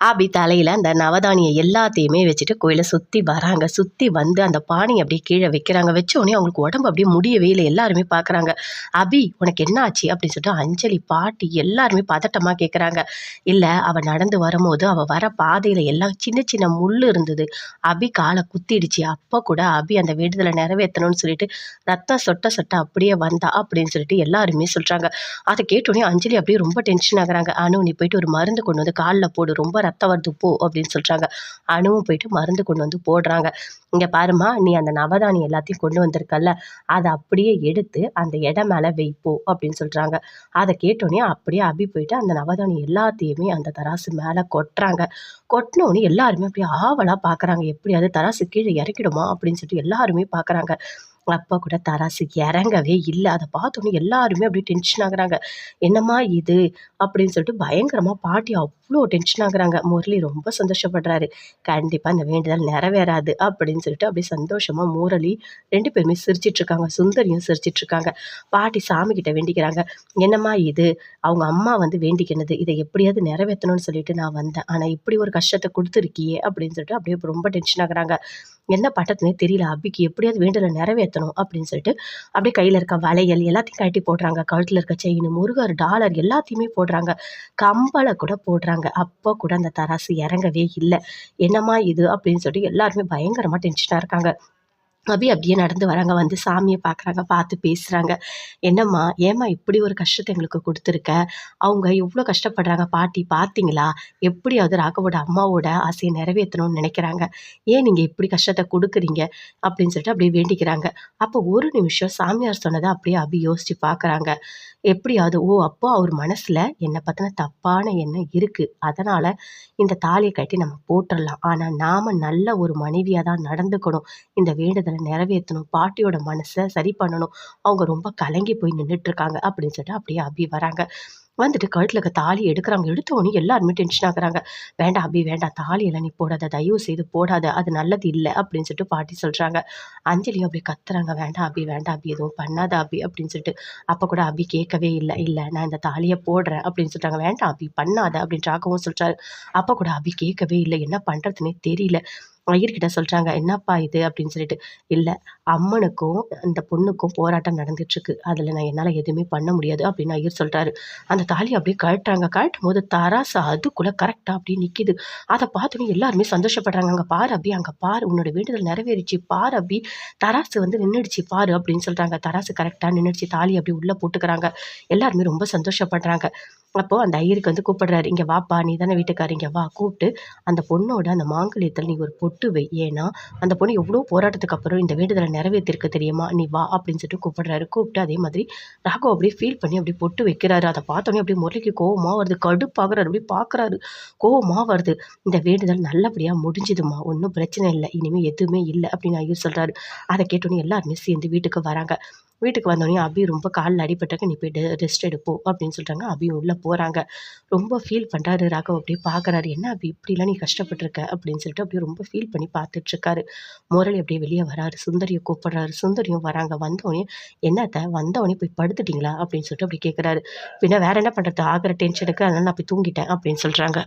அப்படி தலையில் அந்த நவதானியை எல்லாத்தையுமே வச்சுட்டு கோயிலை சுற்றி வராங்க. சுற்றி வந்து அந்த பானையை அப்படியே கீழே வைக்கிறாங்க. வச்ச உடனே அவங்களுக்கு உடம்பு அப்படியே முடியவே இல்லை. எல்லாருமே பார்க்குறாங்க. அபி உனக்கு என்ன ஆச்சு அப்படின்னு சொல்லிட்டு அஞ்சலி பாட்டி எல்லாருமே பதட்டமாக கேட்குறாங்க இல்லை அவள் நடந்து வரும்போது அவள் வர பாதையில் எல்லாம் சின்ன சின்ன முள் இருந்தது. அபி காலை குத்திடுச்சு. அப்போ கூட அபி அந்த விடுதலை நிறைவேற்றணும்னு சொல்லிட்டு ரத்தம் சொட்ட சொட்ட அப்படியே வந்தா அப்படின்னு சொல்லிட்டு எல்லாருமே சொல்கிறாங்க அதை கேட்டோடனே அஞ்சலி அப்படியே ரொம்ப டென்ஷன் ஆகுறாங்க. அனு நீ போயிட்டு ஒரு மருந்து கொண்டு வந்து காலில் போடு. ரொம்ப ரத்தம் வருது போ அப்படின்னு சொல்கிறாங்க அணுவும் போயிட்டு மருந்து கொண்டு வந்து போடுறாங்க. இங்கே பாருமா நீ அந்த நவதானி எல்லாத்தையும் கொண்டு வந்திருக்கல்ல அதை அப்படியே எடுத்து அந்த இடம் மேலே வைப்போ அப்படின்னு சொல்கிறாங்க அதை கேட்டோடனே அப்படியே அபி போயிட்டு அந்த நவதானி எல்லாத்தையுமே அந்த தராசு மேலே கொட்டுறாங்க. கொட்டினோடனே எல்லாருமே அப்படியே ஆவலாக பார்க்குறாங்க எப்படியாவது தராசு கீழே இறக்கிடுமா அப்படின்னு சொல்லிட்டு எல்லாருமே பார்க்குறாங்க அப்போ கூட தராசு இறங்கவே இல்லை. அதை பார்த்தோன்னே எல்லாருமே அப்படியே டென்ஷன் ஆகுறாங்க. என்னம்மா இது? அப்படின்னு சொல்லிட்டு பயங்கரமாக பாட்டி அவ்வளோ டென்ஷன் ஆகுறாங்க. முரளி ரொம்ப சந்தோஷப்படுறாரு. கண்டிப்பாக அந்த வேண்டுதல் நிறைவேறாது அப்படின்னு சொல்லிட்டு அப்படியே சந்தோஷமாக முரளி ரெண்டு பேருமே சிரிச்சிட்டு இருக்காங்க. சுந்தரியும் சிரிச்சிட்டு இருக்காங்க. பாட்டி சாமி கிட்ட வேண்டிக்கிறாங்க. என்னம்மா இது? அவங்க அம்மா வந்து வேண்டிக்கினது. இதை எப்படியாவது நிறைவேற்றணும்னு சொல்லிட்டு நான் வந்தேன். ஆனால் இப்படி ஒரு கஷ்டத்தை கொடுத்துருக்கியே அப்படின்னு சொல்லிட்டு அப்படியே ரொம்ப டென்ஷன் ஆகுறாங்க. என்ன பட்டத்துனே தெரியல. அபிக்கு எப்படியாவது வேண்டுதலை நிறைவேற்றணும் அப்படின்னு சொல்லிட்டு அப்படியே கையில் இருக்க வளையல் எல்லாத்தையும் கட்டி போடுறாங்க. கழுத்தில் இருக்க செயின் முருகர் டாலர் எல்லாத்தையுமே போடுறாங்க. கம்பளை கூட போடுறாங்க. அப்போ கூட அந்த தராசு இறங்கவே இல்லை. என்னம்மா இது? அப்படின்னு சொல்லிட்டு எல்லாருமே பயங்கரமாக டென்ஷனாக இருக்காங்க. அபி அப்படியே நடந்து வராங்க வந்து சாமியை பார்க்குறாங்க பார்த்து பேசுகிறாங்க என்னம்மா ஏம்மா இப்படி ஒரு கஷ்டத்தை எங்களுக்கு கொடுத்துருக்க? அவங்க எவ்வளோ கஷ்டப்படுறாங்க பாட்டி பார்த்தீங்களா? எப்படியாவது ராகவோட அம்மாவோட ஆசையை நிறைவேற்றணும்னு நினைக்கிறாங்க. ஏன் நீங்கள் இப்படி கஷ்டத்தை கொடுக்குறீங்க? அப்படின்னு சொல்லிட்டு அப்படியே வேண்டிக்கிறாங்க. அப்போ ஒரு நிமிஷம் சாமியார் சொன்னதை அப்படியே அபி யோசித்து பார்க்குறாங்க. எப்படியாவது ஓ அப்போ அவர் மனசில் என்னை பற்றின தப்பான எண்ணம் இருக்குது அதனால் இந்த தாலியை கட்டி நம்ம போட்டுடலாம். ஆனால் நாம் நல்ல ஒரு மனைவியாக தான் நடந்துக்கணும். இந்த வேண்டுதலை நிறைவேற்றணும் பாட்டியோட மனசை சரி பண்ணணும். அவங்க ரொம்ப கலங்கி போய் நின்றுட்டுருக்காங்க அப்படின்னு சொல்லிட்டு அப்படியே அபி வராங்க. வந்துட்டு கழுத்தில் இருக்க தாலி எடுக்கிறாங்க எடுத்தவொன்னே எல்லாருமே டென்ஷன் ஆகுறாங்க. வேண்டாம் அபி வேண்டாம். தாலியெல்லாம் நீ போடாத. தயவு செய்து போடாத. அது நல்லது இல்லை. அப்படின்னு சொல்லிட்டு பாட்டி சொல்கிறாங்க அஞ்சலியும் அப்படி கத்துறாங்க. வேண்டாம் அபி வேண்டாம் அபி. எதுவும் பண்ணாத அபி. அப்படின்னு சொல்லிட்டு அப்போ கூட அபி கேட்கவே இல்லை. இல்லை நான் இந்த தாலியை போடுறேன். அப்படின்னு சொல்கிறாங்க வேண்டாம் அபி பண்ணாத. அப்படின்னு ராகவும் சொல்கிறாரு அப்போ கூட அபி கேட்கவே இல்லை. என்ன பண்ணுறதுனே தெரியல. ஐயர்கிட்ட சொல்கிறாங்க என்னப்பா இது? அப்படின்னு சொல்லிட்டு இல்லை அம்மனுக்கும் அந்த பொண்ணுக்கும் போராட்டம் நடந்துட்டுருக்கு. அதில் நான் என்னால் எதுவுமே பண்ண முடியாது அப்படின்னு ஐயர் சொல்கிறாரு அந்த தாலி அப்படியே கழட்டுறாங்க. கழட்டும் போது தராசு அதுக்குள்ளே கரெக்டாக அப்படியே நிற்கிது அதை பார்த்தோன்னே எல்லாருமே சந்தோஷப்படுறாங்க அங்கே பாரு அப்படி அங்கே பாரு. உன்னோட வேண்டுதல் நிறைவேறிச்சு. பாரு அப்படி தராசு வந்து நின்றுடுச்சு பாரு அப்படின்னு சொல்கிறாங்க தராசு கரெக்டாக நின்றுடுச்சு தாலி அப்படி உள்ளே போட்டுக்கிறாங்க. எல்லாருமே ரொம்ப சந்தோஷப்படுறாங்க. அப்போது அந்த ஐயருக்கு வந்து கூப்பிடுறாரு இங்கே வாப்பா நீ தானே வீட்டுக்காரி இங்கே வா கூப்பிட்டு அந்த பொண்ணோட அந்த மாங்கல்யத்தில் நீ ஒரு பொட்டு வை ஏன்னா அந்த பொண்ணு எவ்வளோ போராட்டத்துக்கு அப்புறம் இந்த வேண்டுதலை நிறைவேற்றிருக்கு தெரியுமா நீ வா அப்படின்னு சொல்லிட்டு கூப்பிடுறாரு. கூப்பிட்டு அதே மாதிரி ராகவ் அப்படியே ஃபீல் பண்ணி அப்படியே பொட்டு வைக்கிறாரு. அதை பார்த்தோன்னே அப்படியே முரளிக்கு கோவமாக வருது கடுப்பாகிறாரு அப்படியே பார்க்குறாரு. கோவமாக வருது இந்த வேண்டுதல் நல்லபடியாக முடிஞ்சுதுமா ஒன்றும் பிரச்சனை இல்லை இனிமேல் எதுவுமே இல்லை அப்படின்னு ஐயர் சொல்கிறாரு அதை கேட்டோன்னே எல்லாருமே சேர்ந்து வீட்டுக்கு வராங்க. வீட்டுக்கு வந்தோடனே அபி ரொம்ப காலில் அடிபட்டக்கு நீ போய் ரெஸ்ட் எடுப்போ அப்படின்னு சொல்கிறாங்க அபி உள்ளே போகிறாங்க ரொம்ப ஃபீல் பண்ணுறாரு ராகவ் அப்படியே பார்க்குறாரு என்ன அபி இப்படிலாம் நீ கஷ்டப்பட்டுருக்க? அப்படின்னு சொல்லிட்டு அப்படியே ரொம்ப ஃபீல் பண்ணி பார்த்துட்ருக்காரு முரளி அப்படியே வெளியே வராரு. சுந்தரியை கூப்பிட்றாரு. சுந்தரியும் வராங்க. வந்தோடனே என்னத்த வந்தவொடனே போய் படுத்துட்டிங்களா? அப்படின்னு சொல்லிட்டு அப்படி கேட்குறாரு பின்ன வேறு என்ன பண்ணுறது ஆகிற டென்ஷனுக்கு அதனால் நான் போய் தூங்கிட்டேன் அப்படின்னு சொல்கிறாங்க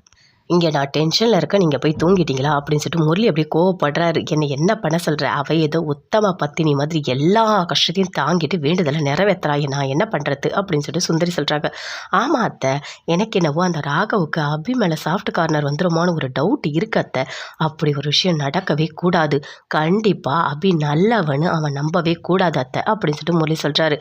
இங்கே நான் டென்ஷனில் இருக்க நீங்கள் போய் தூங்கிட்டீங்களா? அப்படின்னு சொல்லிட்டு முரளி அப்படியே கோவப்படுறாரு. என்னை என்ன பண்ண சொல்கிற அவ ஏதோ உத்தம பத்தினி மாதிரி எல்லா கஷ்டத்தையும் தாங்கிட்டு வேண்டுதலை நிறைவேற்றுறா நான் என்ன பண்ணுறது அப்படின்னு சொல்லிட்டு சுந்தரி சொல்கிறாங்க ஆமாம் அத்தை எனக்கு என்னவோ அந்த ராகவுக்கு அபி மேலே சாஃப்ட் கார்னர் வந்துருமான்னு ஒரு டவுட் இருக்கு அத்தை. அப்படி ஒரு விஷயம் நடக்கவே கூடாது. கண்டிப்பாக அபி நல்லவன்னு அவன் நம்பவே கூடாது அத்தை அப்படின்னு சொல்லிட்டு முரளி சொல்கிறாரு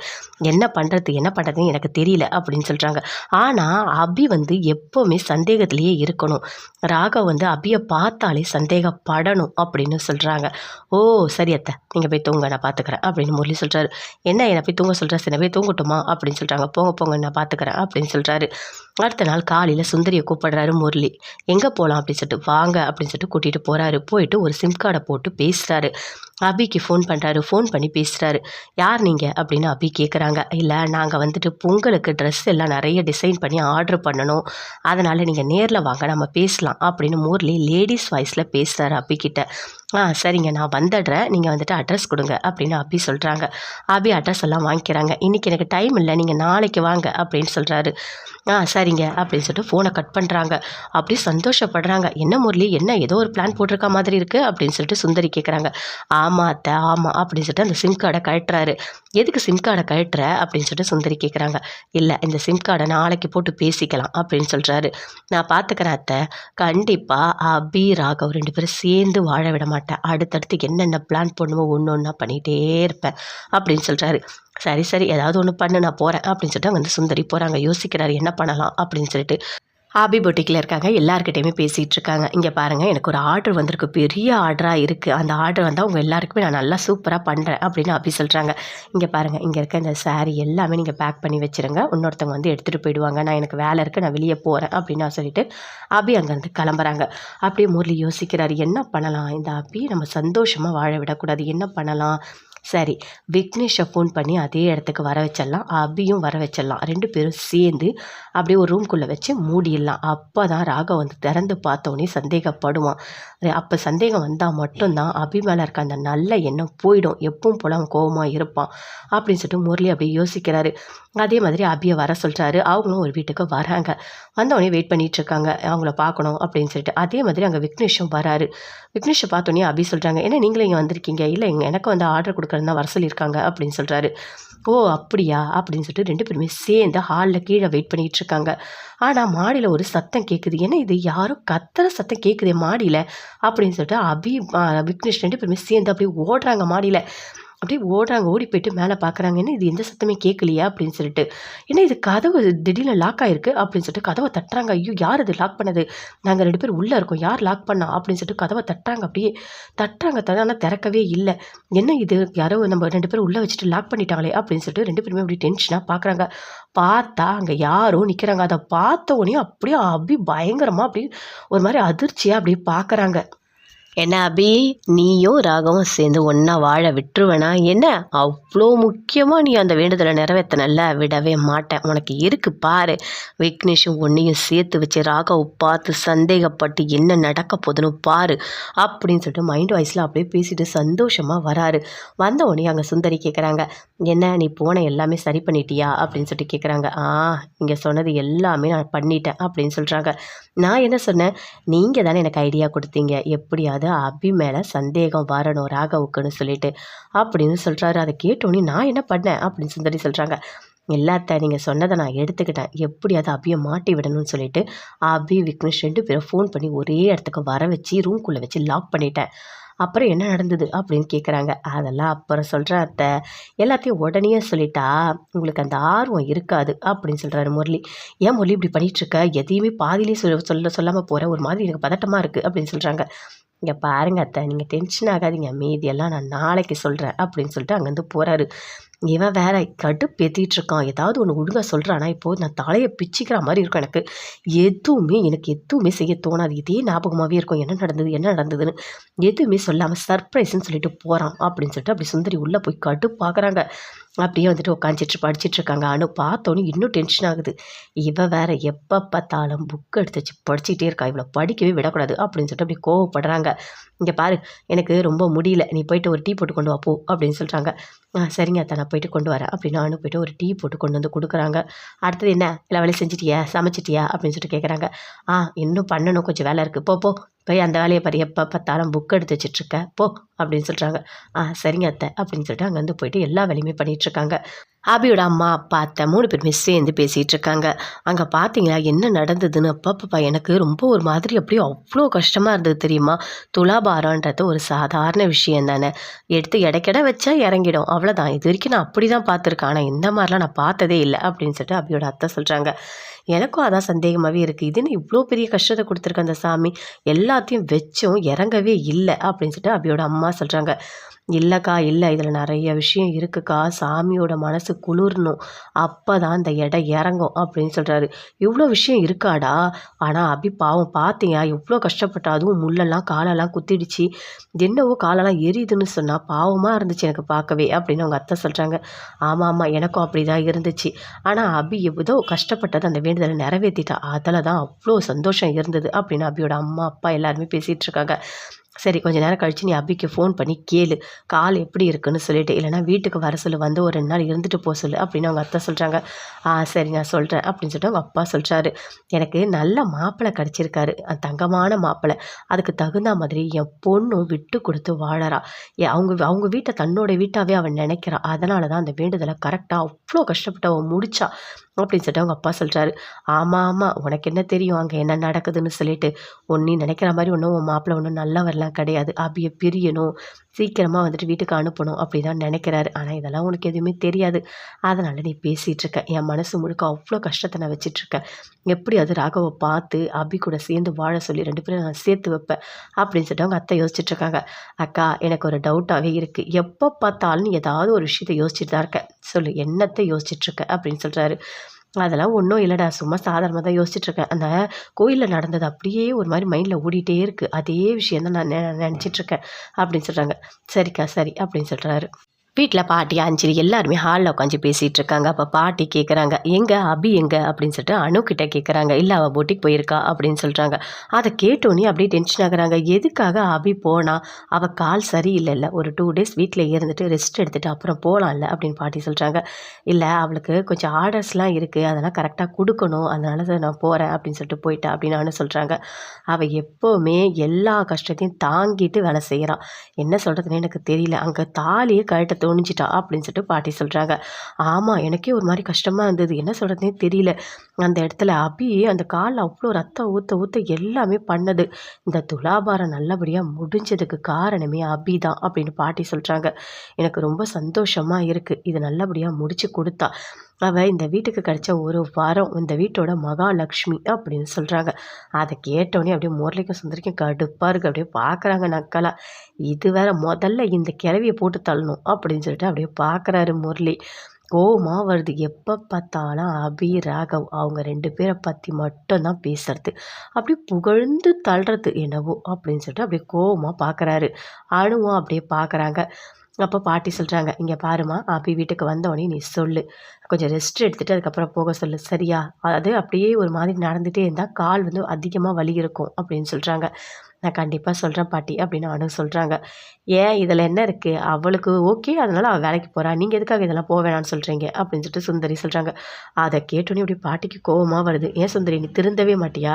என்ன பண்ணுறது என்ன பண்ணுறதுன்னு எனக்கு தெரியல அப்படின்னு சொல்கிறாங்க ஆனால் அபி வந்து எப்போவுமே சந்தேகத்திலேயே இருக்கணும். ராகவ் வந்து அபியை பார்த்தாலே சந்தேகப்படணும் அப்படின்னு சொல்கிறாங்க ஓ சரி அத்தை நீங்கள் போய் தூங்க நான் பார்த்துக்கிறேன் அப்படின்னு முரளி சொல்கிறாரு என்ன என்னை போய் தூங்க சொல்கிறேன் சின்ன போய் தூங்கட்டுமா? அப்படின்னு சொல்கிறாங்க போங்க போங்க நான் பார்த்துக்கிறேன் அப்படின்னு சொல்கிறாரு அடுத்த நாள் காலையில் சுந்தரியை கூப்பிடுறாரு முரளி. எங்கே போகலாம் அப்படின்னு சொல்லிட்டு வாங்க அப்படின்னு சொல்லிட்டு கூட்டிகிட்டு போகிறாரு போயிட்டு ஒரு சிம் கார்டை போட்டு பேசுகிறாரு அபிக்கு ஃபோன் பண்ணுறாரு ஃபோன் பண்ணி பேசுகிறாரு யார் நீங்கள் அப்படின்னு அபி கேட்குறாங்க இல்லை நாங்கள் வந்துட்டு பொங்கலுக்கு ட்ரெஸ் எல்லாம் நிறைய டிசைன் பண்ணி ஆர்டர் பண்ணணும். அதனால் நீங்கள் நேரில் வாங்க நம்ம பேசலாம் அப்படின்னு முரளி லேடிஸ் வாய்ஸில் பேசுகிறாரு அபிக்கிட்ட ஆ சரிங்க நான் வந்துடுறேன். நீங்கள் வந்துட்டு அட்ரஸ் கொடுங்க அப்படின்னு அபி சொல்கிறாங்க அபி அட்ரஸ் எல்லாம் வாங்கிக்கிறாங்க. இன்றைக்கி எனக்கு டைம் இல்லை. நீங்கள் நாளைக்கு வாங்க அப்படின்னு சொல்கிறாரு ஆ சரிங்க. அப்படின்னு சொல்லிட்டு ஃபோனை கட் பண்ணுறாங்க அப்படியே சந்தோஷப்படுறாங்க. என்ன முரளி என்ன ஏதோ ஒரு பிளான் போட்டிருக்க மாதிரி இருக்குது அப்படின்னு சொல்லிட்டு சுந்தரி கேட்குறாங்க ஆமாம் அத்தை ஆமாம் அப்படின்னு சொல்லிட்டு அந்த சிம் கார்டை கழட்டுறாரு. எதுக்கு சிம் கார்டை கழட்டுற? அப்படின்னு சொல்லிட்டு சுந்தரி கேட்குறாங்க இல்லை இந்த சிம் கார்டை நாளைக்கு போட்டு பேசிக்கலாம் அப்படின்னு சொல்கிறாரு நான் பார்த்துக்கிறேன் அத்தை. கண்டிப்பாக அபி ராகவ் ரெண்டு பேரும் சேர்ந்து வாழ விட மாட்டேன். அடுத்தடுத்து என்னென்ன பிளான் பண்ணுவோம் ஒன்று ஒன்றா பண்ணிகிட்டே இருப்பேன். அப்படின்னு சொல்கிறாரு சரி சரி ஏதாவது ஒன்று பண்ணு நான் போகிறேன் அப்படின்னு சொல்லிட்டு அங்கே வந்து சுந்தரி போகிறாங்க யோசிக்கிறாரு என்ன பண்ணலாம்? அப்படின்னு சொல்லிட்டு. ஆபி பொட்டிக்கில் இருக்காங்க எல்லாருக்கிட்டையுமே பேசிகிட்டு இருக்காங்க. இங்கே பாருங்கள் எனக்கு ஒரு ஆர்டர் வந்திருக்கு பெரிய ஆர்டராக இருக்குது அந்த ஆர்டர் வந்தால் உங்கள் எல்லாருக்குமே நான் நல்லா சூப்பராக பண்ணுறேன் அப்படின்னு அப்படி சொல்கிறாங்க இங்கே பாருங்கள் இங்கே இருக்க இந்த சாரீ எல்லாமே நீங்கள் பேக் பண்ணி வச்சுருங்க. இன்னொருத்தவங்க வந்து எடுத்துகிட்டு போயிடுவாங்க நான் எனக்கு வேலை இருக்குது நான் வெளியே போகிறேன் அப்படின்னு நான் சொல்லிட்டு அபி அங்கேருந்து கிளம்புறாங்க. அப்படியே முரளி யோசிக்கிறாரு என்ன பண்ணலாம்? இந்த அபி நம்ம சந்தோஷமாக வாழ விடக்கூடாது என்ன பண்ணலாம்? சரி விக்னேஷை ஃபோன் பண்ணி அதே இடத்துக்கு வர வச்சிடலாம். அபியும் வர வச்சிடலாம். ரெண்டு பேரும் சேர்ந்து அப்படியே ஒரு ரூம்குள்ளே வச்சு மூடிடலாம். அப்போ தான் ராகவ் வந்து திறந்து பார்த்தோன்னே சந்தேகப்படுவான். அப்போ சந்தேகம் வந்தால் மட்டும்தான் அபி மேலே இருக்க அந்த நல்ல எண்ணம் போயிடும். எப்பவும் போல அவன் கோபமாக இருப்பான் அப்படின்னு சொல்லிட்டு முரளி அப்படியே யோசிக்கிறாரு. அதே மாதிரி அபியை வர சொல்கிறாரு அவங்களும் ஒரு வீட்டுக்கு வராங்க. வந்தவொடனே வெயிட் பண்ணிகிட்ருக்காங்க இருக்காங்க. அவங்கள பார்க்கணும் அப்படின்னு சொல்லிட்டு. அதே மாதிரி அங்கே விக்னேஷும் வராரு. விக்னேஷை பார்த்தோன்னே அபி சொல்கிறாங்க ஏன்னா நீங்களும் இங்கே வந்திருக்கீங்க? இல்லை எனக்கு வந்து ஆர்டர் கொடுக்குறது தான் வர சொல்லியிருக்காங்க அப்படின்னு சொல்கிறாரு ஓ அப்படியா? அப்படின்னு சொல்லிட்டு ரெண்டு பேருமே சேர்ந்து ஹாலில் கீழே வெயிட் பண்ணிகிட்டு இருக்காங்க. ஆனால் மாடியில் ஒரு சத்தம் கேட்குது ஏன்னா இது? யாரோ கத்துற சத்தம் கேட்குதே மாடியில்? அப்படின்னு சொல்லிட்டு அபி விக்னேஷ் ரெண்டு பேருமே சேர்ந்து அப்படியே ஓடுறாங்க மாடியில். அப்படியே ஓடுறாங்க ஓடி போயிட்டு மேலே பார்க்குறாங்க என்ன இது எந்த சத்தமே கேட்கலையா? அப்படின்னு சொல்லிட்டு. என்ன இது கதவு திடீர்னு லாக் ஆயிருக்கு? அப்படின்னு சொல்லிட்டு கதவை தட்டுறாங்க. ஐயோ யார் இது லாக் பண்ணது? நாங்கள் ரெண்டு பேர் உள்ளே இருக்கோம். யார் லாக் பண்ணா? அப்படின்னு சொல்லிட்டு கதவை தட்டுறாங்க. அப்படியே தட்டுறாங்க. தர ஆனால் திறக்கவே இல்லை. என்ன இது? யாரோ நம்ம ரெண்டு பேரும் உள்ளே வச்சுட்டு லாக் பண்ணிட்டாங்களே? அப்படின்னு சொல்லிட்டு ரெண்டு பேருமே அப்படி டென்ஷனாக பார்க்குறாங்க. பார்த்தா அங்கே யாரோ நிற்கிறாங்க அதை பார்த்த உடனே அப்படியே அப்படி பயங்கரமாக அப்படி ஒரு மாதிரி அதிர்ச்சியாக அப்படியே பார்க்குறாங்க. என்ன அபி? நீயும் ராகவும் சேர்ந்து ஒன்றா வாழ விட்டுருவேனா? என்ன? அவ்வளோ முக்கியமாக நீ அந்த வேண்டுதலை நிறைவேற்றினல்ல விடவே மாட்டேன். உனக்கு இருக்கு பாரு. விக்னேஷும் ஒன்றையும் சேர்த்து வச்சு ராகவ் பார்த்து சந்தேகப்பட்டு என்ன நடக்க போகுதுன்னு பாரு அப்படின்னு சொல்லிட்டு மைண்ட் வாய்ஸில் அப்படியே பேசிட்டு சந்தோஷமாக வராரு. வந்த உடனே அங்கே சுந்தரி கேட்குறாங்க என்ன நீ போன எல்லாமே சரி பண்ணிட்டியா? அப்படின்னு சொல்லிட்டு கேட்குறாங்க ஆ இங்கே சொன்னது எல்லாமே நான் பண்ணிட்டேன் அப்படின்னு சொல்கிறாங்க நான் என்ன சொன்னேன் நீங்கள் தானே எனக்கு ஐடியா கொடுத்தீங்க. எப்படியாவது அபி மேலே சந்தேகம் வரணும் ராகவுக்குன்னு சொல்லிட்டு அப்படின்னு சொல்கிறாரு அதை கேட்டோன்னே நான் என்ன பண்ணேன்? அப்படின்னு சுந்தரி சொல்கிறாங்க எல்லாத்த நீங்கள் சொன்னதை நான் எடுத்துக்கிட்டேன். எப்படியாவது அபியை மாட்டி விடணும்னு சொல்லிட்டு அபி விக்னேஷ் ரெண்டு பேரும் ஃபோன் பண்ணி ஒரே இடத்துக்கு வர வச்சு ரூம்குள்ளே வச்சு லாக் பண்ணிட்டேன். அப்புறம் என்ன நடந்தது அப்படின்னு கேட்குறாங்க அதெல்லாம் அப்புறம் சொல்கிறேன் அத்தை. எல்லாத்தையும் உடனே சொல்லிட்டா உங்களுக்கு அந்த ஆர்வம் இருக்காது அப்படின்னு சொல்கிறாரு முரளி. ஏன் முரளி இப்படி பண்ணிகிட்ருக்க எதையுமே பாதியிலே சொல்ல சொல்ல சொல்லாமல் போகிற ஒரு மாதிரி எனக்கு பதட்டமாக இருக்குது அப்படின்னு சொல்கிறாங்க இங்கே பாருங்க அத்தை நீங்கள் டென்ஷன் ஆகாதீங்க. மீதியெல்லாம் நான் நாளைக்கு சொல்கிறேன் அப்படின்னு சொல்லிட்டு அங்கேருந்து போகிறாரு இவன் வேற கடுப்பேற்றிட்டு இருக்கான். ஏதாவது ஒன்று ஒழுங்காக சொல்கிறானா இப்போது நான் தலையை பிச்சுக்கிற மாதிரி இருக்கும் எனக்கு. எதுவுமே எனக்கு எதுவுமே செய்ய தோணாது. இதே ஞாபகமாகவே இருக்கும். என்ன நடந்தது என்ன நடந்ததுன்னு. எதுவுமே சொல்லாமல் சர்ப்ரைஸ்ன்னு சொல்லிட்டு போகிறான் அப்படின்னு சொல்லிட்டு அப்படி சுந்தரி உள்ளே போய் கடுப்பாக்குறாங்க. அப்படியே வந்துட்டு உட்காந்துட்டு படிச்சிட்டு இருக்காங்க அனு பார்த்தோன்னே இன்னும் டென்ஷன் ஆகுது. இவ வேற எப்போ பார்த்தாலும் புக் எடுத்து வச்சு படிச்சுக்கிட்டே இருக்கா. இவ்வளோ படிக்கவே விடக்கூடாது அப்படின்னு சொல்லிட்டு அப்படி கோவப்படுறாங்க. இங்கே பாரு எனக்கு ரொம்ப முடியல. நீ போயிட்டு ஒரு டீ போட்டு கொண்டு வா போ அப்படின்னு சொல்கிறாங்க ஆ சரிங்க அத்தை நான் போயிட்டு கொண்டு வரேன் அப்படின்னு நானும் போயிட்டு ஒரு டீ போட்டு கொண்டு வந்து கொடுக்குறாங்க. அடுத்தது என்ன? எல்லா வேலையும் செஞ்சிட்டியா? சமைச்சிட்டியா? அப்படின்னு சொல்லிட்டு கேட்குறாங்க ஆ இன்னும் பண்ணணும். கொஞ்சம் வேலை இருக்குது போ. போய் அந்த வேலையை பாரு எப்போ பார்த்தாலும் புக் எடுத்து வச்சிட்ருக்க போ அப்படின்னு சொல்கிறாங்க ஆ சரிங்க அத்தை அப்படின்னு சொல்லிட்டு அங்கேருந்து போயிட்டு எல்லா வேலையுமே பண்ணிகிட்ருக்காங்க அபியோட அம்மா அப்பா அத்தை மூணு பேருமே சேர்ந்து பேசிகிட்டு இருக்காங்க. அங்கே பார்த்தீங்களா என்ன நடந்ததுன்னு? அப்பப்பா எனக்கு ரொம்ப ஒரு மாதிரி அப்படியே அவ்வளோ கஷ்டமாக இருந்தது தெரியுமா? துலாபாரன்றது ஒரு சாதாரண விஷயம் தானே. எடுத்து இடைக்கிட வச்சா இறங்கிடும். அவ்வளோதான் இது வரைக்கும் நான் அப்படி தான் பார்த்துருக்கேன். ஆனால் இந்த மாதிரிலாம் நான் பார்த்ததே இல்லை அப்படின்னு சொல்லிட்டு அபியோட அத்தை சொல்கிறாங்க எனக்கும் அதான் சந்தேகமாகவே இருக்குது இதுன்னு இவ்வளோ பெரிய கஷ்டத்தை கொடுத்துருக்க அந்த சாமி? எல்லாத்தையும் வச்சும் இறங்கவே இல்லை அப்படின்னு சொல்லிட்டு அபியோட அம்மா சொல்கிறாங்க இல்லைக்கா இல்லை. இதில் நிறைய விஷயம் இருக்குக்கா. சாமியோட மனசு குளிரணும். அப்போ தான் அந்த எடை இறங்கும் அப்படின்னு சொல்கிறாரு இவ்வளோ விஷயம் இருக்காடா? ஆனால் அபி பாவம் பார்த்தியா எவ்வளோ கஷ்டப்பட்டா அதுவும் முள்ளெல்லாம் காலெல்லாம் குத்திடுச்சு. என்னவோ காலெல்லாம் எரியுதுன்னு சொன்னால் பாவமாக இருந்துச்சு எனக்கு பார்க்கவே அப்படின்னு அவங்க அத்தை சொல்கிறாங்க ஆமாம் ஆமாம் எனக்கும் அப்படி தான் இருந்துச்சு. ஆனால் அபி ஏதோ கஷ்டப்பட்டது அந்த வேண்டுதலை நிறைவேற்றிட்டா அதில் தான் அவ்வளோ சந்தோஷம் இருந்தது அப்படின்னு அபியோட அம்மா அப்பா எல்லாருமே பேசிகிட்டு இருக்காங்க. சரி கொஞ்ச நேரம் கழிச்சு நீ அபிக்கு ஃபோன் பண்ணி கேளு. கால் எப்படி இருக்குன்னு சொல்லிட்டு இல்லைனா வீட்டுக்கு வர சொல்லு வந்து ஒரு ரெண்டு நாள் இருந்துட்டு போக சொல்லு அப்படின்னு அவங்க அத்தை சொல்கிறாங்க ஆ சரி நான் சொல்கிறேன் அப்படின்னு சொல்லிட்டு அவங்க அப்பா சொல்கிறாரு எனக்கு நல்ல மாப்பிள்ளை கிடச்சிருக்காரு தங்கமான மாப்பிள்ளை அதுக்கு தகுந்த மாதிரி என் பொண்ணும் விட்டு கொடுத்து வாழறா. அவங்க அவங்க வீட்டை தன்னோட வீட்டாகவே அவன் நினைக்கிறான் அதனால தான் அந்த வேண்டுதலை கரெக்டாக அவ்வளோ கஷ்டப்பட்டு அவன் முடிச்சா. அப்படின்னு சொல்லிட்டு அவங்க அப்பா சொல்கிறாரு ஆமாம் ஆமாம் உனக்கு என்ன தெரியும்? அங்கே என்ன நடக்குதுன்னு சொல்லிட்டு. ஒன்றி நினைக்கிற மாதிரி ஒன்றும் உன் மாப்பிள்ளை ஒன்றும் நல்லவரெலாம் கிடையாது. அபியை பிரியணும். சீக்கிரமாக வந்துட்டு வீட்டுக்கு அனுப்பணும் அப்படி தான் நினைக்கிறாரு. ஆனால் இதெல்லாம் உனக்கு எதுவுமே தெரியாது. அதனால் நீ பேசிகிட்ருக்க என் மனசு முழுக்க அவ்வளோ கஷ்டத்தை நான் வச்சிட்ருக்கேன் எப்படி அது ராகவை பார்த்து அபி கூட சேர்ந்து வாழ சொல்லி ரெண்டு பேரும் நான் சேர்த்து வைப்பேன் அப்படின்னு சொல்லிட்டு அவங்க அத்தை யோசிச்சுட்ருக்காங்க அக்கா எனக்கு ஒரு டவுட்டாகவே இருக்குது எப்போ பார்த்தாலும் ஏதாவது ஒரு விஷயத்தை யோசிச்சுட்டு தான் இருக்கேன் சொல்லு என்னத்தை யோசிச்சுட்ருக்க அப்படின்னு சொல்கிறாரு அதெல்லாம் ஒன்றும் இல்லைடா. சும்மா சாதாரணமாக தான் யோசிச்சுட்ருக்கேன். அந்த கோயிலில் நடந்தது அப்படியே ஒரு மாதிரி மைண்டில் ஓடிட்டே இருக்குது அதே விஷயம் தான் நான் நெ நினச்சிட்ருக்கேன். அப்படின்னு சொல்கிறாங்க சரிக்கா சரி அப்படின்னு சொல்கிறாரு வீட்டில் பாட்டி அஞ்சலி எல்லாருமே ஹாலில் உட்காந்து பேசிகிட்டு இருக்காங்க அப்போ பாட்டி கேட்குறாங்க எங்கே அபி எங்கே? அப்படின்னு சொல்லிட்டு அணுக்கிட்ட கேட்குறாங்க இல்லை அவள் போட்டிக்கு போயிருக்கா அப்படின்னு சொல்கிறாங்க அதை கேட்டோன்னே அப்படியே டென்ஷன் ஆகுறாங்க. எதுக்காக அபி போனால் அவள் கால் சரி இல்லைல்ல ஒரு டூ டேஸ் வீட்டில் இருந்துட்டு ரெஸ்ட் எடுத்துகிட்டு அப்புறம் போகலாம்ல அப்படின்னு பாட்டி சொல்கிறாங்க இல்லை அவளுக்கு கொஞ்சம் ஆர்டர்ஸ்லாம் இருக்குது அதெல்லாம் கரெக்டாக கொடுக்கணும். அதனால தான் நான் போகிறேன் அப்படின்னு சொல்லிட்டு போயிட்டா அப்படின்னு அனு சொல்கிறாங்க அவள் எப்போவுமே எல்லா கஷ்டத்தையும் தாங்கிட்டு வேலை செய்கிறான் என்ன சொல்கிறதுன்னு எனக்கு தெரியல. அங்கே தாலியை கழட்ட தோணிச்சிட்டா அப்படின்னு சொல்லிட்டு பாட்டி சொல்கிறாங்க ஆமாம் எனக்கே ஒரு மாதிரி கஷ்டமாக இருந்தது. என்ன சொல்கிறதுனே தெரியல. அந்த இடத்துல அபி அந்த காலில் அவ்வளோ ரத்தம் ஊற்ற ஊற்ற எல்லாமே பண்ணது. இந்த துலாபாரம் நல்லபடியாக முடிஞ்சதுக்கு காரணமே அபி தான் அப்படின்னு பாட்டி சொல்கிறாங்க எனக்கு ரொம்ப சந்தோஷமாக இருக்குது இது நல்லபடியாக முடிச்சு கொடுத்தா. அவள் இந்த வீட்டுக்கு கிடைச்ச ஒரு வாரம் இந்த வீட்டோட மகாலட்சுமி அப்படின்னு சொல்கிறாங்க அதை கேட்டோடனே அப்படியே முரளிக்கும் சுந்தரிக்கும் கடுப்பாக இருக்குது அப்படியே பார்க்குறாங்க நக்கலாக இது வேற முதல்ல இந்த கிளவியை போட்டு தள்ளணும் அப்படின்னு சொல்லிட்டு அப்படியே பார்க்குறாரு முரளி. கோவமாக வருது. எப்போ பார்த்தாலும் அபி ராகவ் அவங்க ரெண்டு பேரை பற்றி மட்டும்தான் பேசுறது. அப்படியே புகழ்ந்து தள்ளுறது என்னவோ அப்படின்னு சொல்லிட்டு அப்படியே கோவமாக பார்க்குறாரு அணுவும் அப்படியே பார்க்குறாங்க அப்போ பாட்டி சொல்கிறாங்க இங்கே பாருமா அபி வீட்டுக்கு வந்தோடனே நீ சொல்லு. கொஞ்சம் ரெஸ்ட் எடுத்துகிட்டு அதுக்கப்புறம் போக சொல்லு. சரியா? அது அப்படியே ஒரு மாதிரி நடந்துகிட்டே இருந்தால் கால் வந்து அதிகமாக வலி இருக்கும் அப்படின்னு சொல்கிறாங்க நான் கண்டிப்பாக சொல்கிறேன் பாட்டி அப்படின்னு அவனும் சொல்கிறாங்க ஏன் இதில் என்ன இருக்குது அவளுக்கு ஓகே அதனால் அவள் வேலைக்கு போகிறா நீங்கள் எதுக்காக இதெல்லாம் போக வேணாம்னு சொல்கிறீங்க அப்படின்னு சொல்லிட்டு சுந்தரி சொல்கிறாங்க அதை கேட்டோன்னே இப்படி பாட்டிக்கு கோபமாக வருது. ஏன் சுந்தரி நீ திருந்தவே மாட்டியா?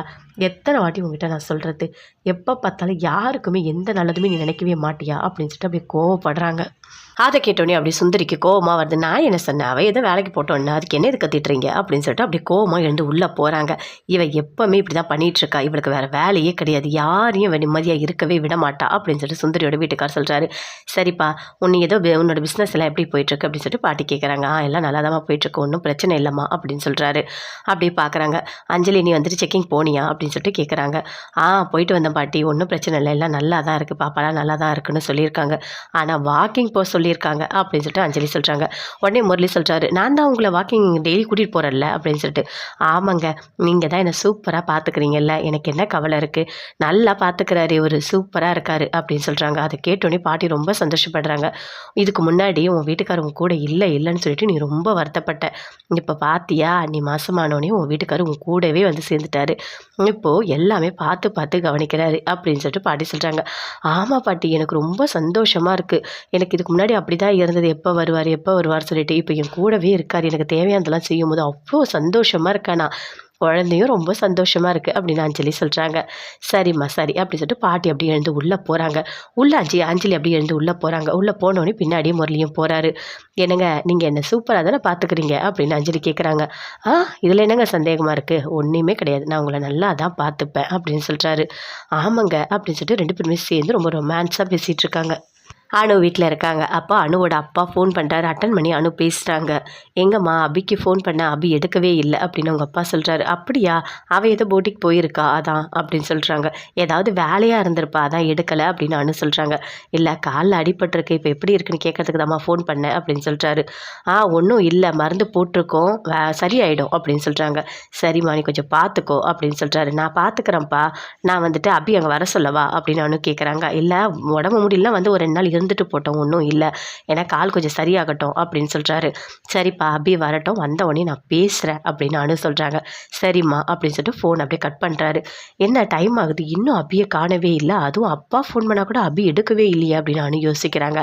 எத்தனை வாட்டி உங்ககிட்ட நான் சொல்கிறது எப்போ பார்த்தாலும் யாருக்குமே எந்த நல்லதுமே நீ நினைக்கவே மாட்டியா? அப்படின்னு சொல்லிட்டு அப்படியே கோவப்படுறாங்க. அதை கேட்டோன்னே அப்படி சுந்தரிக்கு கோவமாக வருது. நான் என்ன சொன்னேன்? அவள் எதோ வேலைக்கு போட்டோன்னு அதுக்கு என்ன இது கத்திட்டுறீங்க அப்படின்னு சொல்லிட்டு அப்படி கோவமாக எழுந்து உள்ளே போகிறாங்க இவள் எப்போவுமே இப்படி தான் பண்ணிகிட்ருக்கா இவளுக்கு வேறு வேலையே கிடையாது. யாரையும் நிம்மதியாக இருக்கவே விட மாட்டா அப்படின்னு சொல்லிட்டு சுந்தரியோட வீட்டுக்கார் சொல்கிறாரு சரிப்பா உன்னை ஏதோ உன்னோட பிஸ்னஸ் எல்லாம் எப்படி போயிட்டுருக்கு அப்படின்னு சொல்லிட்டு பாட்டி கேட்குறாங்க ஆ எல்லாம் நல்லா தான் போயிட்டுருக்கு. ஒன்றும் பிரச்சனை இல்லைம்மா அப்படின்னு சொல்கிறாரு அப்படியே பார்க்குறாங்க அஞ்சலி நீ வந்துட்டு செக்கிங் போனியா அப்படின்னு சொல்லிட்டு கேட்குறாங்க ஆ போயிட்டு வந்தேன் பாட்டி. ஒன்றும் பிரச்சனை இல்லை. எல்லாம் நல்லா தான் இருக்குது பாப்பாலாம் நல்லா தான் இருக்குன்னு சொல்லியிருக்காங்க. ஆனால் வாக்கிங் போக சொல்லியிருக்காங்க அப்படின்னு சொல்லிட்டு அஞ்சலி சொல்கிறாங்க உடனே முரளி சொல்கிறாரு நான் தான் உங்களை வாக்கிங் டெய்லி கூட்டிகிட்டு போகிறேன்ல அப்படின்னு சொல்லிட்டு. ஆமாங்க. நீங்கள் தான் என்னை சூப்பராக பார்த்துக்குறீங்கல்ல எனக்கு என்ன கவலை இருக்குது நல்லா பார்த்து பார்த்துக்கிறாரு இவர் சூப்பராக இருக்கார் அப்படின்னு சொல்கிறாங்க அதை கேட்டோன்னே பாட்டி ரொம்ப சந்தோஷப்படுறாங்க. இதுக்கு முன்னாடி உன் வீட்டுக்காரர் கூட இல்லை இல்லைன்னு சொல்லிட்டு நீ ரொம்ப வருத்தப்பட்ட. இப்போ பார்த்தியா நீ மாசமானோடனே உன் வீட்டுக்காரர் உன் கூடவே வந்து சேர்ந்துட்டாரு. இப்போது எல்லாமே பார்த்து பார்த்து கவனிக்கிறாரு அப்படின்னு சொல்லிட்டு பாட்டி சொல்கிறாங்க ஆமாம் பாட்டி எனக்கு ரொம்ப சந்தோஷமாக இருக்குது எனக்கு இதுக்கு முன்னாடி அப்படி தான் இருந்தது. எப்போ வருவார்? எப்போ வருவார் சொல்லிட்டு இப்போ என் கூடவே இருக்கார். எனக்கு தேவையானதெல்லாம் செய்யும் போது அவ்வளோ சந்தோஷமாக இருக்கேன் நான். குழந்தையும் ரொம்ப சந்தோஷமாக இருக்குது அப்படின்னு அஞ்சலி சொல்கிறாங்க சரிம்மா சரி அப்படி சொல்லிட்டு பாட்டி அப்படி எழுந்து உள்ளே போகிறாங்க உள்ளே அஞ்சலி அஞ்சலி அப்படி எழுந்து உள்ளே போகிறாங்க உள்ளே போனோடனே பின்னாடியே முரளியும் போகிறாரு என்னங்க நீங்கள் என்ன சூப்பராக தானே பார்த்துக்குறீங்க அப்படின்னு அஞ்சலி கேட்குறாங்க ஆ இதில் என்னங்க சந்தேகமாக இருக்குது ஒன்றுமே கிடையாது. நான் உங்களை நல்லா தான் பார்த்துப்பேன் அப்படின்னு சொல்கிறாரு ஆமாங்க அப்படின்னு சொல்லிட்டு ரெண்டு பேருமே சேர்ந்து ரொம்ப ரொமான்ஸாக பேசிகிட்டு இருக்காங்க. அனு வீட்டில் இருக்காங்க. அப்போ அனுவோட அப்பா ஃபோன் பண்ணுறாரு அட்டன் பண்ணி அனு பேசுகிறாங்க எங்கம்மா அபிக்கு ஃபோன் பண்ண அபி எடுக்கவே இல்லை அப்படின்னு அவங்க அப்பா சொல்கிறாரு அப்படியா? அவள் ஏதோ போட்டிக்கு போயிருக்கா அதான் அப்படின்னு சொல்கிறாங்க ஏதாவது வேலையாக இருந்திருப்பா அதான் எடுக்கலை அப்படின்னு அனு சொல்கிறாங்க இல்லை காலில் அடிபட்டிருக்கு. இப்போ எப்படி இருக்குன்னு கேட்கறதுக்கு தாம்மா ஃபோன் பண்ணேன் அப்படின்னு சொல்கிறாரு ஆ ஒன்றும் இல்லை. மருந்து போட்டிருக்கோம். சரியாயிடும் அப்படின்னு சொல்கிறாங்க சரிம்மா நீ கொஞ்சம் பார்த்துக்கோ அப்படின்னு சொல்கிறாரு நான் பார்த்துக்கிறேன்ப்பா நான் வந்துட்டு அபி அங்கே வர சொல்லவா? அப்படின்னு அனு கேட்குறாங்க இல்லை உடம்பு முடியலாம் வந்து ஒரு ரெண்டு நாள் இருந்து இருந்துட்டு போட்டோம் ஒன்றும் இல்லை. ஏன்னா கால் கொஞ்சம் சரியாகட்டும் அப்படின்னு சொல்கிறாரு சரிப்பா அபி வரட்டும். வந்த உடனே நான் பேசுகிறேன் அப்படின்னு அனு சொல்கிறாங்க சரிம்மா அப்படின்னு சொல்லிட்டு ஃபோன் அப்படியே கட் பண்ணுறாரு என்ன டைம் ஆகுது? இன்னும் அபியை காணவே இல்லை. அதுவும் அப்பா ஃபோன் பண்ணால் கூட அபி எடுக்கவே இல்லையே அப்படின்னு அனு யோசிக்கிறாங்க.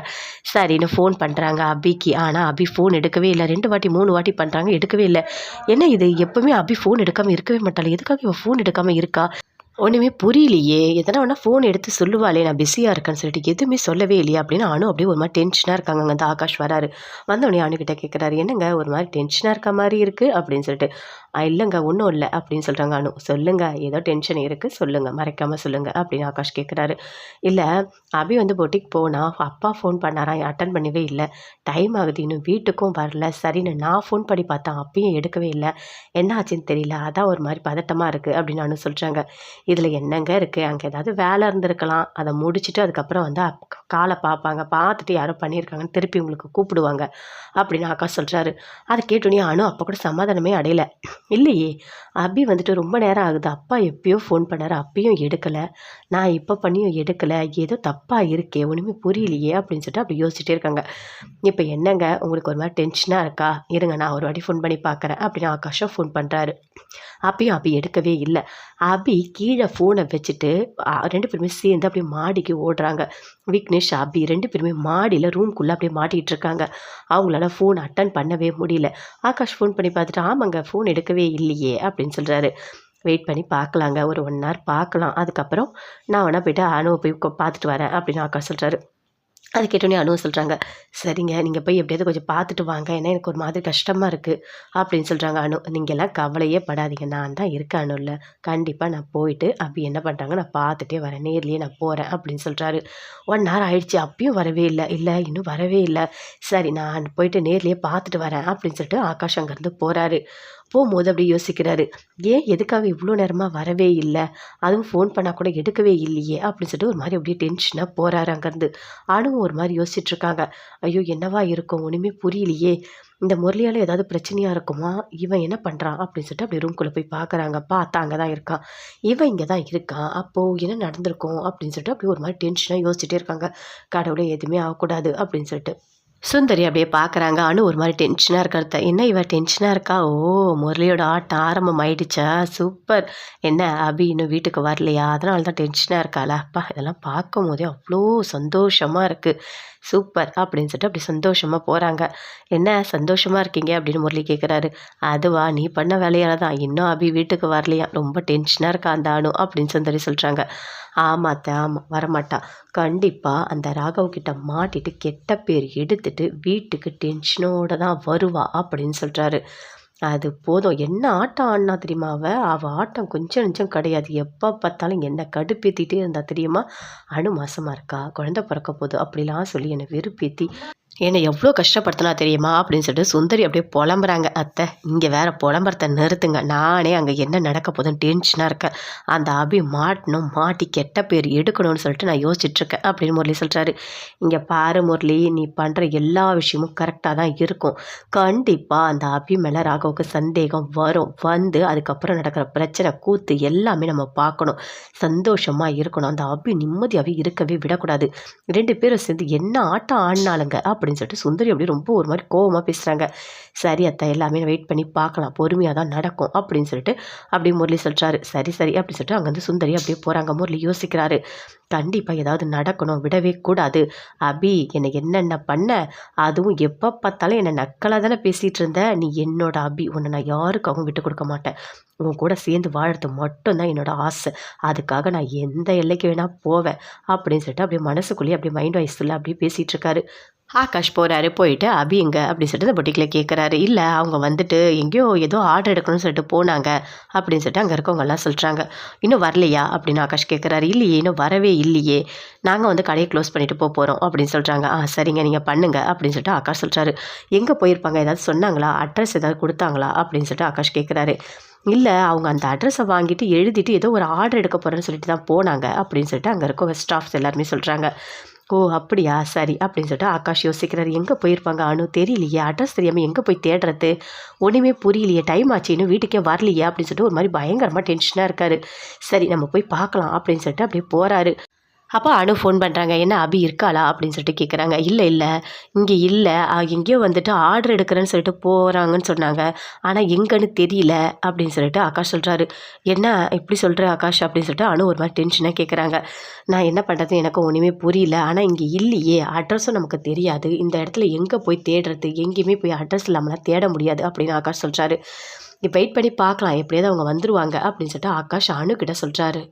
சரின்னு ஃபோன் பண்ணுறாங்க அபிக்கு. ஆனால் அபி ஃபோன் எடுக்கவே இல்லை. ரெண்டு வாட்டி மூணு வாட்டி பண்ணுறாங்க எடுக்கவே இல்லை. என்ன இது? எப்பவுமே அபி ஃபோன் எடுக்காமல் இருக்கவே மாட்டாள். எதுக்காக இவன் ஃபோன் எடுக்காமல் இருக்கா? ஒன்றுமே புரியலையே. எதனா ஒன்றா ஃபோன் எடுத்து சொல்லுவாளே நான் பிஸியாக இருக்கேன்னு சொல்லிட்டு எதுவுமே சொல்லவே இல்லையா. அப்படின்னு அனு அப்படியே ஒரு மாதிரி டென்ஷனாக இருக்காங்க. அங்கே வந்து ஆகாஷ் வராரு. வந்தோடனே அணுக்கிட்ட கேட்குறாரு என்னங்க ஒரு மாதிரி டென்ஷனாக இருக்க மாதிரி இருக்குது அப்படின்னு சொல்லிட்டு இல்லைங்க ஒன்றும் இல்லை. அப்படின்னு சொல்கிறாங்க அனு சொல்லுங்கள் ஏதோ டென்ஷன் இருக்குது சொல்லுங்கள் மறைக்காமல் சொல்லுங்கள் அப்படின்னு ஆகாஷ் கேட்குறாரு இல்லை அபி வந்து பொட்டிக் போனால் அப்பா ஃபோன் பண்ணாரா? அட்டன் பண்ணவே இல்லை. டைம் ஆகுது இன்னும் வீட்டுக்கும் வரல. சரின்னு நான் ஃபோன் பண்ணி பார்த்தேன் அப்பயும் எடுக்கவே இல்லை. என்ன ஆச்சுன்னு தெரியல. அதான் ஒரு மாதிரி பதட்டமாக இருக்குது அப்படின்னு அனு சொல்கிறாங்க இதில் என்னங்க இருக்குது அங்கே ஏதாவது வேலை இருந்திருக்கலாம். அதை முடிச்சுட்டு அதுக்கப்புறம் வந்து அப்- காலை பார்ப்பாங்க. பார்த்துட்டு யாரோ பண்ணியிருக்காங்கன்னு திருப்பி உங்களுக்கு கூப்பிடுவாங்க. அப்படின்னு ஆக்கா சொல்கிறாரு அதை கேட்டோன்னே அனு அப்போ கூட சமாதானமே அடையலை. இல்லையே அபி வந்துட்டு ரொம்ப நேரம் ஆகுது. அப்பா எப்பயோ ஃபோன் பண்ணாரு. அப்பயும் எடுக்கலை. நான் இப்போ பண்ணியும் எடுக்கலை. ஏதோ தப்பாக இருக்கே ஒன்றுமே புரியலையே அப்படின்னு சொல்லிட்டு அப்படி யோசிச்சுட்டே இருக்காங்க. இப்போ என்னங்க? உங்களுக்கு ஒரு மாதிரி டென்ஷனாக இருக்கா? இருங்க நான் ஒரு வாட்டி ஃபோன் பண்ணி பார்க்குறேன் அப்படின்னு ஆகாஷம் ஃபோன் பண்ணுறாரு அப்பயும் அபி எடுக்கவே இல்லை. அபி கீழே ஃபோனை வச்சுட்டு ரெண்டு பேருமே சேர்ந்து அப்படியே மாடிக்கு ஓடுறாங்க. விக்னேஷ் அபி ரெண்டு பேருமே மாடியில் ரூம்குள்ளே அப்படியே மாட்டிகிட்டு இருக்காங்க. அவங்களால ஃபோன் அட்டன் பண்ணவே முடியல. ஆகாஷ் ஃபோன் பண்ணி பார்த்துட்டு ஆமாங்க ஃபோன் எடுக்கவே இல்லையே அப்படின்னு சொல்கிறாரு வெயிட் பண்ணி பார்க்கலாங்க. ஒரு ஒன் ஹவர் பார்க்கலாம். அதுக்கப்புறம் நான் வேணால் போய்ட்டு அனுவை போய் பார்த்துட்டு வரேன் அப்படின்னு ஆகாஷ் சொல்கிறாரு அது கேட்டோன்னே அனுவும் சொல்கிறாங்க சரிங்க நீங்கள் போய் எப்படியாவது கொஞ்சம் பார்த்துட்டு வாங்க. ஏன்னா எனக்கு ஒரு மாதிரி கஷ்டமாக இருக்குது அப்படின்னு சொல்கிறாங்க அனு. நீங்கள் எல்லாம் கவலையே படாதீங்க. நான் தான் இருக்கேன் அணுல கண்டிப்பாக நான் போயிட்டு அப்படி என்ன பண்ணுறாங்க நான் பார்த்துட்டே வரேன். நேர்லேயே நான் போகிறேன் அப்படின்னு சொல்கிறாரு ஒன் ஹவர் ஆயிடுச்சு. அப்பயும் வரவே இல்லை. இல்லை இன்னும் வரவே இல்லை. சரி நான் போயிட்டு நேர்லேயே பார்த்துட்டு வரேன் அப்படின்னு சொல்லிட்டு ஆகாஷ் அங்கேருந்து போகிறாரு போகும்போது அப்படி யோசிக்கிறாரு ஏன் எதுக்காக இவ்வளோ நேரமாக வரவே இல்லை? அதுவும் ஃபோன் பண்ணால் கூட எடுக்கவே இல்லையே? அப்படின்னு சொல்லிட்டு ஒரு மாதிரி அப்படியே டென்ஷனாக போகிறாரு அங்கேருந்து. ஆணும் ஒரு மாதிரி யோசிச்சுட்ருக்காங்க ஐயோ என்னவா இருக்கும்? ஒன்றுமே புரியலையே. இந்த முரளியால் ஏதாவது பிரச்சனையாக இருக்குமா? இவன் என்ன பண்ணுறான் அப்படின்னு சொல்லிட்டு அப்படி ரூம்குள்ளே போய் பார்க்குறாங்க பார்த்தா அங்கே தான் இருக்கான். இவன் இங்கே தான் இருக்கான். அப்போது என்ன நடந்திருக்கும்? அப்படின்னு சொல்லிட்டு அப்படி ஒரு மாதிரி டென்ஷனாக யோசிச்சுட்டே இருக்காங்க. கடவுளே எதுவுமே ஆகக்கூடாது. அப்படின்னு சொல்லிட்டு. சுந்தரி அப்படியே பார்க்குறாங்க அனு ஒரு மாதிரி டென்ஷனாக இருக்கிறத என்ன இவ டென்ஷனாக இருக்கா? ஓ முரளியோட ஆட்டம் ஆரம்பம் ஆயிடுச்சா? சூப்பர். என்ன அபி இன்னும் வீட்டுக்கு வரலையா? அதனால தான் டென்ஷனாக இருக்காளா? அப்பா இதெல்லாம் பார்க்கும் போதே அவ்வளோ சந்தோஷமாக இருக்குது சூப்பர் அப்படின்னு சொல்லிட்டு அப்படி சந்தோஷமாக போகிறாங்க என்ன சந்தோஷமாக இருக்கீங்க? அப்படின்னு முரளி கேட்குறாரு அதுவா நீ பண்ண வேலையால தான் இன்னும் அபி வீட்டுக்கு வரலையா? ரொம்ப டென்ஷனாக இருக்கா அந்த அணு அப்படின்னு சுந்தரி சொல்கிறாங்க ஆமாம் அத்தை ஆமாம் வரமாட்டா. கண்டிப்பாக அந்த ராகவ் கிட்ட மாட்டிட்டு கெட்ட பேர் எடுத்துட்டு வீட்டுக்கு டென்ஷனோட தான் வருவா அப்படின்னு சொல்கிறாரு அது போதும். என்ன ஆட்டம் ஆடினா தெரியுமா அவ? அவள் ஆட்டம் கொஞ்சம் நெஞ்சம் கிடையாது. எப்போ பார்த்தாலும் என்னை கடுப்பேற்றிட்டே இருந்தா தெரியுமா? அணு மாசமாக இருக்கா? குழந்தை பிறக்க போகுது. அப்படிலாம் சொல்லி என்னை வெறுப்பேற்றி என்னை எவ்வளோ கஷ்டப்படுத்தினா தெரியுமா? அப்படின்னு சொல்லிட்டு சுந்தரி அப்படியே புலம்புறாங்க. அத்தை இங்கே வேற புலம்புறத்தை நிறுத்துங்க. நானே அங்கே என்ன நடக்க போதுன்னு டென்ஷனாக இருக்கேன். அந்த அபி மாட்டணும் மாட்டி கெட்ட பேர் எடுக்கணும்னு சொல்லிட்டு நான் யோசிச்சுட்ருக்கேன் அப்படின்னு முரளி சொல்கிறாரு இங்கே பாரு முரளி நீ பண்ணுற எல்லா விஷயமும் கரெக்டாக தான் இருக்கும். கண்டிப்பாக அந்த அபி மேலே ராகவுக்கு சந்தேகம் வரும். வந்து அதுக்கப்புறம் நடக்கிற பிரச்சனை கூத்து எல்லாமே நம்ம பார்க்கணும். சந்தோஷமாக இருக்கணும். அந்த அபி நிம்மதியாகவே இருக்கவே விடக்கூடாது. ரெண்டு பேரும் சேர்ந்து என்ன ஆட்டம் ஆடினாலுங்க அப்படி அப்படின்னு சொல்லிட்டு சுந்தரி அப்படியே ரொம்ப ஒரு மாதிரி கோவமாக பேசுகிறாங்க சரி அத்தை எல்லாமே வெயிட் பண்ணி பார்க்கலாம். பொறுமையாக தான் நடக்கும் அப்படின்னு சொல்லிட்டு அப்படியே முரளி சொல்கிறாரு சரி சரி அப்படின்னு சொல்லிட்டு அங்கேருந்து சுந்தரி அப்படியே போகிறாங்க முரளி யோசிக்கிறாரு. கண்டிப்பாக ஏதாவது நடக்கணும். விடவே கூடாது. அபி என்னை என்னென்ன பண்ண? அதுவும் எப்போ பார்த்தாலும் என்னை நக்கலாக தானே பேசிகிட்டு இருந்த. நீ என்னோட அபி. உன்னை நான் யாருக்காகவும் விட்டு கொடுக்க மாட்டேன். உன் கூட சேர்ந்து வாழறது மட்டும்தான் என்னோட ஆசை. அதுக்காக நான் எந்த எல்லைக்கு வேணால் போவேன் அப்படின்னு சொல்லிட்டு அப்படியே மனசுக்குள்ளேயே அப்படியே மைண்ட் வாய்ஸில் அப்படியே பேசிகிட்டு இருக்காரு. ஆகாஷ் போகிறாரு போயிட்டு அபி எங்க அப்படின்னு சொல்லிட்டு அந்த பொட்டிக்கில் கேட்குறாரு இல்லை அவங்க வந்துட்டு எங்கேயோ ஏதோ ஆர்டர் எடுக்கணும்னு சொல்லிட்டு போனாங்க அப்படின்னு சொல்லிட்டு அங்கே இருக்கவங்கெல்லாம் சொல்கிறாங்க இன்னும் வரலையா? அப்படின்னு ஆகாஷ் கேட்குறாரு இல்லையே இன்னும் வரவே இல்லையே. நாங்கள் வந்து கடையை க்ளோஸ் பண்ணிட்டு போக போகிறோம் அப்படின்னு சொல்கிறாங்க ஆ சரிங்க நீங்கள் பண்ணுங்க அப்படின்னு சொல்லிட்டு ஆகாஷ் சொல்கிறாரு எங்கே போயிருப்பாங்க? ஏதாவது சொன்னாங்களா? அட்ரஸ் ஏதாவது கொடுத்தாங்களா? அப்படின்னு சொல்லிட்டு ஆகாஷ் கேட்குறாரு இல்லை அவங்க அந்த அட்ரஸை வாங்கிட்டு எழுதிட்டு ஏதோ ஒரு ஆர்டர் எடுக்க போகிறேன்னு சொல்லிட்டு தான் போனாங்க அப்படின்னு சொல்லிட்டு அங்கே இருக்க ஸ்டாஃப்ஸ் எல்லாருமே சொல்கிறாங்க ஓ அப்படியா? சரி அப்படின்னு சொல்லிட்டு ஆகாஷ் யோசிக்கிறார். எங்கே போயிருப்பாங்க அனு? தெரியலையே. அட்ரஸ் தெரியாமல் எங்கே போய் தேடுறது? ஒன்றுமே புரியலையே. டைம் ஆச்சு. இன்னும் வீட்டுக்கே வரலையே அப்படின்னு சொல்லிட்டு ஒரு மாதிரி பயங்கரமாக டென்ஷனாக இருக்காரு. சரி நம்ம போய் பார்க்கலாம் அப்படின்னு சொல்லிட்டு அப்படியே போகிறாரு அப்போ அனு ஃபோன் பண்ணுறாங்க என்ன அபி இருக்காளா? அப்படின்னு சொல்லிட்டு கேட்குறாங்க இல்லை இல்லை. இங்கே இல்லை. எங்கேயோ வந்துட்டு ஆர்டர் எடுக்கிறேன்னு சொல்லிட்டு போகிறாங்கன்னு சொன்னாங்க. ஆனால் எங்கன்னு தெரியல. அப்படின்னு சொல்லிட்டு ஆகாஷ் சொல்கிறாரு என்ன? இப்படி சொல்கிற ஆகாஷ்? அப்படின்னு சொல்லிட்டு அனு ஒரு மாதிரி டென்ஷனாக கேட்குறாங்க நான் என்ன பண்ணுறது எனக்கு ஒன்றுமே புரியல. ஆனால் இங்கே இல்லையே. அட்ரஸும் நமக்கு தெரியாது. இந்த இடத்துல எங்கே போய் தேடுறது? எங்கேயுமே போய் அட்ரஸ் இல்லாமலாம் தேட முடியாது. அப்படின்னு ஆகாஷ் சொல்கிறாரு இப்போ வெயிட் பண்ணி பார்க்கலாம். எப்படியாவது அவங்க வந்துருவாங்க. அப்படின்னு சொல்லிட்டு ஆகாஷ் அணுக்கிட்ட சொல்கிறாரு